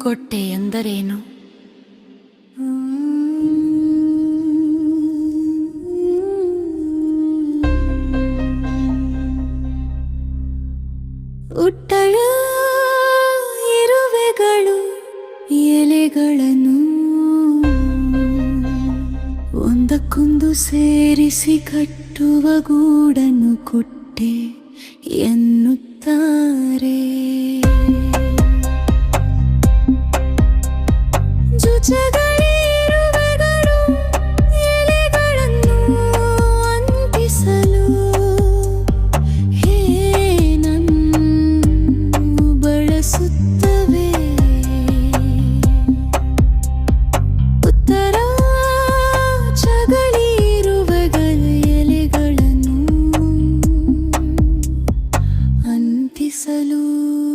ಕೊಟ್ಟೆ ಎಂದರೇನು? ಉಟ್ಟಳ ಇರುವೆಗಳು ಎಲೆಗಳನ್ನು ಒಂದಕ್ಕೊಂದು ಸೇರಿಸಿ ಕಟ್ಟುವ ಗೂಡನ್ನು ಕೊಟ್ಟೆ ಎನ್ನುತ್ತಾರೆ ಚುಚಗಳಿರುವೆಗಳು ಎಲೆಗಳನ್ನು ಅಂಟಿಸಲು. ಏನನ್ನು ಬಳಸುತ್ತವೆ. ಉತ್ತರ ಚಗಳಿರುವೆಗಳ ಎಲೆಗಳನ್ನು ಅಂಟಿಸಲು.